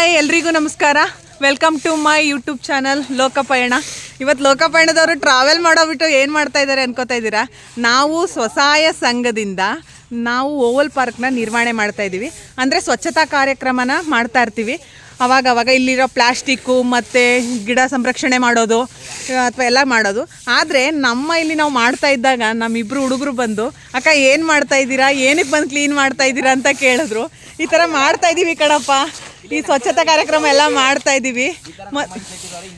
Hi, ಎಲ್ರಿಗೂ ನಮಸ್ಕಾರ. Welcome to my YouTube channel Lokapayana. ಇವತ್ತು ಲೋಕಪಯಣದವರು ಟ್ರಾವೆಲ್ ಮಾಡೋಬಿಟ್ಟು ಏನು ಮಾಡ್ತಾ ಇದ್ದಾರೆ ಅನ್ಕೋತಾ ಇದ್ದೀರಾ? ನಾವು ಸ್ವಸಹಾಯ ಸಂಘದಿಂದ ನಾವು ಓವಲ್ ಪಾರ್ಕ್ನ ನಿರ್ವಹಣೆ ಮಾಡ್ತಾ ಇದ್ದೀವಿ. ಅಂದರೆ ಸ್ವಚ್ಛತಾ ಕಾರ್ಯಕ್ರಮನ ಮಾಡ್ತಾ ಇರ್ತೀವಿ. ಅವಾಗ ಅವಾಗ ಇಲ್ಲಿರೋ ಪ್ಲಾಸ್ಟಿಕ್ಕು ಮತ್ತು ಗಿಡ ಸಂರಕ್ಷಣೆ ಮಾಡೋದು, ಅಥವಾ ಎಲ್ಲ ಮಾಡೋದು. ಆದರೆ ನಮ್ಮ ಇಲ್ಲಿ ನಾವು ಮಾಡ್ತಾ ಇದ್ದಾಗ ನಮ್ಮಿಬ್ಬರು ಹುಡುಗರು ಬಂದು, ಅಕ್ಕ, ಏನು ಮಾಡ್ತಾ ಇದ್ದೀರಾ? ಏನಕ್ಕೆ ಬಂದು ಕ್ಲೀನ್ ಮಾಡ್ತಾ ಇದ್ದೀರಾ? ಅಂತ ಕೇಳಿದ್ರು. ಈ ಥರ ಮಾಡ್ತಾ ಇದ್ದೀವಿ ಕಣಪ್ಪ. ಈ ಸ್ವಚ್ಛತಾ ಕಾರ್ಯಕ್ರಮ ಎಲ್ಲ ಮಾಡ್ತಾ ಇದ್ದೀವಿ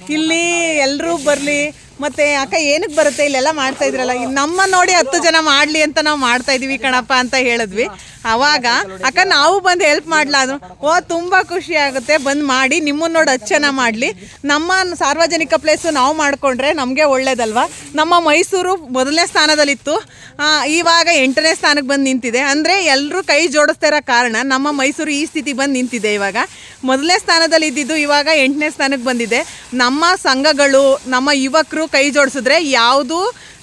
ಇಲ್ಲಿ ಎಲ್ಲರೂ ಬರಲಿ ಮತ್ತೆ ಅಕ್ಕ ಏನಕ್ಕೆ ಬರುತ್ತೆ ಇಲ್ಲೆಲ್ಲ ಮಾಡ್ತಾ ಇದ್ರಲ್ಲ? ಇದ್ ನಮ್ಮ ನೋಡಿ ಹತ್ತು ಜನ ಮಾಡ್ಲಿ ಅಂತ ನಾವು ಮಾಡ್ತಾ ಇದೀವಿ ಕಣಪ್ಪ ಅಂತ ಹೇಳಿದ್ವಿ. ಅವಾಗ ಅಕ್ಕ ನಾವು ಬಂದು ಹೆಲ್ಪ್ ಮಾಡ್ಲಾ ಓ, ತುಂಬ ಖುಷಿ ಆಗುತ್ತೆ. ಬಂದು ಮಾಡಿ ನಿಮ್ಮನ್ನ ನೋಡಿ ಹತ್ತು ಜನ ಮಾಡಲಿ. ನಮ್ಮ ಸಾರ್ವಜನಿಕ ಪ್ಲೇಸು ನಾವು ಮಾಡಿಕೊಂಡ್ರೆ ನಮಗೆ ಒಳ್ಳೇದಲ್ವಾ? ನಮ್ಮ ಮೈಸೂರು ಮೊದಲನೇ ಸ್ಥಾನದಲ್ಲಿತ್ತು. ಇವಾಗ ಎಂಟನೇ ಸ್ಥಾನಕ್ಕೆ ಬಂದು ನಿಂತಿದೆ. ಅಂದರೆ ಎಲ್ಲರೂ ಕೈ ಜೋಡಿಸ್ತಾ ಇರೋ ಕಾರಣ ನಮ್ಮ ಮೈಸೂರು ಈ ಸ್ಥಿತಿ ಬಂದು ನಿಂತಿದೆ ಇವಾಗ. ಮೊದಲನೇ ಸ್ಥಾನದಲ್ಲಿ ಇದ್ದಿದ್ದು ಇವಾಗ ಎಂಟನೇ ಸ್ಥಾನಕ್ಕೆ ಬಂದಿದೆ. ನಮ್ಮ ಸಂಘಗಳು, ನಮ್ಮ ಯುವಕರು ಕೈ ಜೋಡಿಸಿದ್ರೆ ಯಾವುದೂ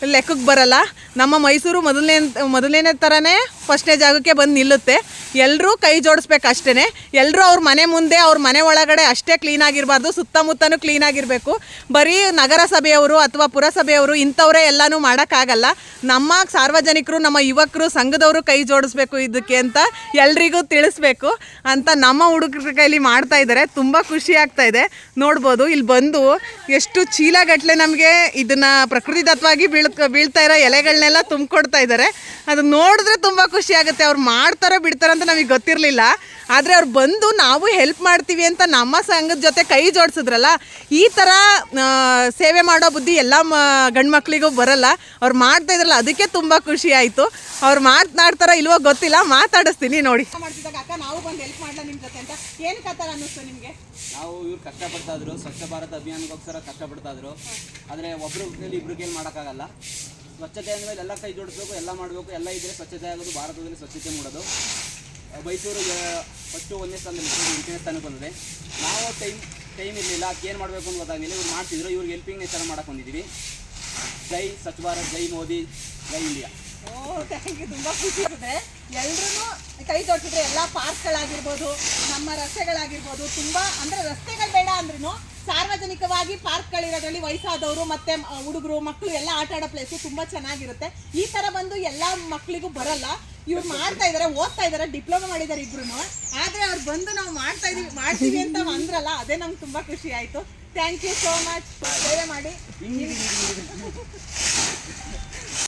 ಲೆಕ್ಕಕ್ಕೆ ಬರಲ್ಲ. ನಮ್ಮ ಮೈಸೂರು ಮೊದಲನೇ ಮೊದಲನೇ ಥರನೇ ಫಸ್ಟ್ನೇ ಜಾಗಕ್ಕೆ ಬಂದು ನಿಲ್ಲುತ್ತೆ. ಎಲ್ಲರೂ ಕೈ ಜೋಡಿಸ್ಬೇಕು ಅಷ್ಟೇ ಎಲ್ಲರೂ ಅವ್ರ ಮನೆ ಮುಂದೆ, ಅವ್ರ ಮನೆ ಒಳಗಡೆ ಅಷ್ಟೇ ಕ್ಲೀನಾಗಿರಬಾರ್ದು ಸುತ್ತಮುತ್ತನೂ ಕ್ಲೀನ್ ಆಗಿರಬೇಕು. ಬರೀ ನಗರಸಭೆಯವರು ಅಥವಾ ಪುರಸಭೆಯವರು ಇಂಥವರೇ ಎಲ್ಲನೂ ಮಾಡೋಕ್ಕಾಗಲ್ಲ. ನಮ್ಮ ಸಾರ್ವಜನಿಕರು, ನಮ್ಮ ಯುವಕರು, ಸಂಘದವರು ಕೈ ಜೋಡಿಸ್ಬೇಕು ಇದಕ್ಕೆ ಅಂತ ಎಲ್ರಿಗೂ ತಿಳಿಸ್ಬೇಕು ಅಂತ ನಮ್ಮ ಹುಡುಗರ ಕೈಲಿ ಮಾಡ್ತಾ ಇದ್ದಾರೆ ತುಂಬ ಖುಷಿ ಆಗ್ತಾ ಇದೆ. ನೋಡ್ಬೋದು ಇಲ್ಲಿ ಬಂದು ಎಷ್ಟು ಚೀಲಗಟ್ಟಲೆ ನಮಗೆ ಇದನ್ನ ಪ್ರಕೃತಿದತ್ತವಾಗಿ ಬೀಳ್ ಬೀಳ್ತಾ ಇರೋ ಎಲೆಗಳನ್ನೆಲ್ಲ ತುಂಬಿಕೊಡ್ತಾ ಇದ್ದಾರೆ ಅದು ನೋಡಿದ್ರೆ ತುಂಬ ಖುಷಿ ಆಗುತ್ತೆ. ಅವ್ರು ಮಾಡ್ತಾರೋ ಬಿಡ್ತಾರ ಅಂತ ನಮಗೆ ಗೊತ್ತಿರಲಿಲ್ಲ. ಆದರೆ ಅವ್ರು ಬಂದು ನಾವು ಹೆಲ್ಪ್ ಮಾಡ್ತೀವಿ ಅಂತ ನಮ್ಮ ಸಂಘದ ಜೊತೆ ಕೈ ಜೋಡಿಸಿದ್ರಲ್ಲ ಈ ಥರ ಸೇವೆ ಮಾಡೋ ಬುದ್ಧಿ ಎಲ್ಲ ಮ ಗಂಡು ಮಕ್ಕಳಿಗೂ ಬರಲ್ಲ. ಅವ್ರು ಮಾಡ್ತಾ ಇದ್ರಲ್ಲ ಅದಕ್ಕೆ ತುಂಬ ಖುಷಿ ಆಯಿತು. ಅವ್ರು ಮಾತನಾಡ್ತಾರೋ ಇಲ್ವೋ ಗೊತ್ತಿಲ್ಲ ಮಾತಾಡಿಸ್ತೀನಿ ನೋಡಿ. ಮಾಡ್ತಿದ್ದಾಗ ಅಕ್ಕ ನಾವು ಬಂದು ಹೆಲ್ಪ್ ಮಾಡಲ್ಲ ನಿಮ್ಮ ಜೊತೆ ಅಂತ. ಏನು ಕಥೆ ಅನ್ನಿಸ್ತು ನಿಮಗೆ? ನಾವು ಇವ್ರು ಕಷ್ಟಪಡ್ತಾ ಇದ್ರು. ಸ್ವಚ್ಛ ಭಾರತ ಅಭಿಯಾನಕ್ಕೋಸ್ಕರ ಕಷ್ಟಪಡ್ತಾ ಇದ್ರು. ಆದರೆ ಒಬ್ರು ಇಬ್ರಿಗೆ ಏನು ಮಾಡೋಕ್ಕಾಗಲ್ಲ. ಸ್ವಚ್ಛತೆ ಅಂದಮೇಲೆ ಎಲ್ಲ ಕೈ ಜೋಡಿಸ್ಬೇಕು, ಎಲ್ಲ ಮಾಡಬೇಕು, ಎಲ್ಲ ಇದ್ರೆ ಸ್ವಚ್ಛತೆ ಆಗೋದು, ಭಾರತದಲ್ಲಿ ಸ್ವಚ್ಛತೆ ಮೂಡೋದು. ಮೈಸೂರು ಫಸ್ಟು ಒಂದನೇ ಸ್ಥಾನದಲ್ಲಿ ಎಂಟನೇ ಸ್ಥಾನಕ್ಕೆ ಬಂದಿದೆ. ನಾವು ಟೈಮ್ ಟೈಮ್ ಇರಲಿಲ್ಲ ಏನು ಮಾಡಬೇಕು ಅಂತ ಗೊತ್ತಾಗಲಿಲ್ಲ. ಇವ್ರು ಮಾಡ್ತಿದ್ರು, ಇವ್ರಿಗೆ ಹೆಲ್ಪಿಂಗ್ ನೇಚರ್ ಮಾಡಕ್ಕೆ ಬಂದಿದ್ದೀವಿ ಜೈ ಸ್ವಚ್ಛ ಜೈ ಮೋದಿ, ಜೈ ಇಂಡಿಯಾ. ಓ ಥ್ಯಾಂಕ್ ತುಂಬ ಖುಷಿ ಇದೆ ಎಲ್ಲರೂ ಕೈ ಜೋಡಿಸಿದ್ರೆ ಎಲ್ಲ ಪಾರ್ಕ್ಗಳಾಗಿರ್ಬೋದು ನಮ್ಮ ರಸ್ತೆಗಳಾಗಿರ್ಬೋದು, ತುಂಬ, ಅಂದರೆ ರಸ್ತೆಗಳು ಅಂದ್ರೂ ಸಾರ್ವಜನಿಕವಾಗಿ ಪಾರ್ಕ್ಗಳಿರೋದ್ರಲ್ಲಿ ವಯಸ್ಸಾದವರು ಮತ್ತೆ ಹುಡುಗರು ಮಕ್ಕಳು ಎಲ್ಲ ಆಟ ಆಡೋ ಪ್ಲೇಸು ತುಂಬಾ ಚೆನ್ನಾಗಿರುತ್ತೆ. ಈ ತರ ಬಂದು ಎಲ್ಲ ಮಕ್ಕಳಿಗೂ ಬರಲ್ಲ. ಇವ್ರು ಮಾಡ್ತಾ ಇದ್ದಾರೆ ಓದ್ತಾ ಇದಾರೆ ಡಿಪ್ಲೊಮಾ ಮಾಡಿದಾರೆ ಇಬ್ರು ಆದ್ರೆ ಅವ್ರು ಬಂದು ನಾವು ಮಾಡ್ತಾ ಇದೀವಿ, ಮಾಡ್ತೀವಿ ಅಂತ ಅಂದ್ರಲ್ಲ, ಅದೇ ನಮ್ಗೆ ತುಂಬಾ ಖುಷಿ ಆಯಿತು. ಥ್ಯಾಂಕ್ ಯು ಸೋ ಮಚ್ ಸೇವೆ ಮಾಡಿ